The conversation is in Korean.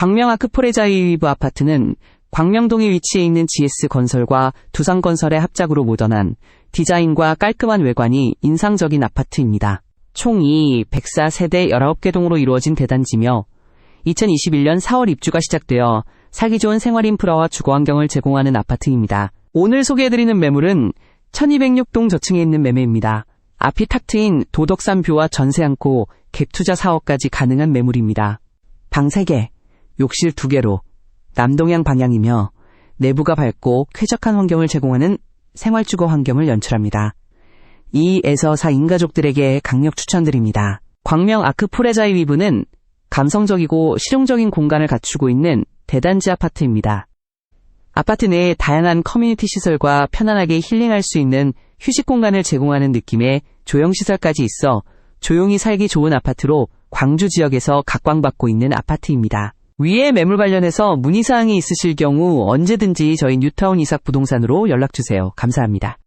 광명 아크 포레자이위브 아파트는 광명동에 위치해 있는 GS 건설과 두산건설의 합작으로 모던한 디자인과 깔끔한 외관이 인상적인 아파트입니다. 총이 104세대 19개 동으로 이루어진 대단지며 2021년 4월 입주가 시작되어 살기 좋은 생활 인프라와 주거 환경을 제공하는 아파트입니다. 오늘 소개해드리는 매물은 1206동 저층에 있는 매매입니다. 앞이 탁 트인 도덕산 뷰와 전세 않고 갭투자 사업까지 가능한 매물입니다. 방 3개, 욕실 2개로 남동향 방향이며 내부가 밝고 쾌적한 환경을 제공하는 생활주거 환경을 연출합니다. 2에서 4 인 가족들에게 강력 추천드립니다. 광명 아크 포레자이 위브는 감성적이고 실용적인 공간을 갖추고 있는 대단지 아파트입니다. 아파트 내에 다양한 커뮤니티 시설과 편안하게 힐링할 수 있는 휴식 공간을 제공하는 느낌의 조형 시설까지 있어 조용히 살기 좋은 아파트로 광주 지역에서 각광받고 있는 아파트입니다. 위에 매물 관련해서 문의사항이 있으실 경우 언제든지 저희 뉴타운 이삭 부동산으로 연락주세요. 감사합니다.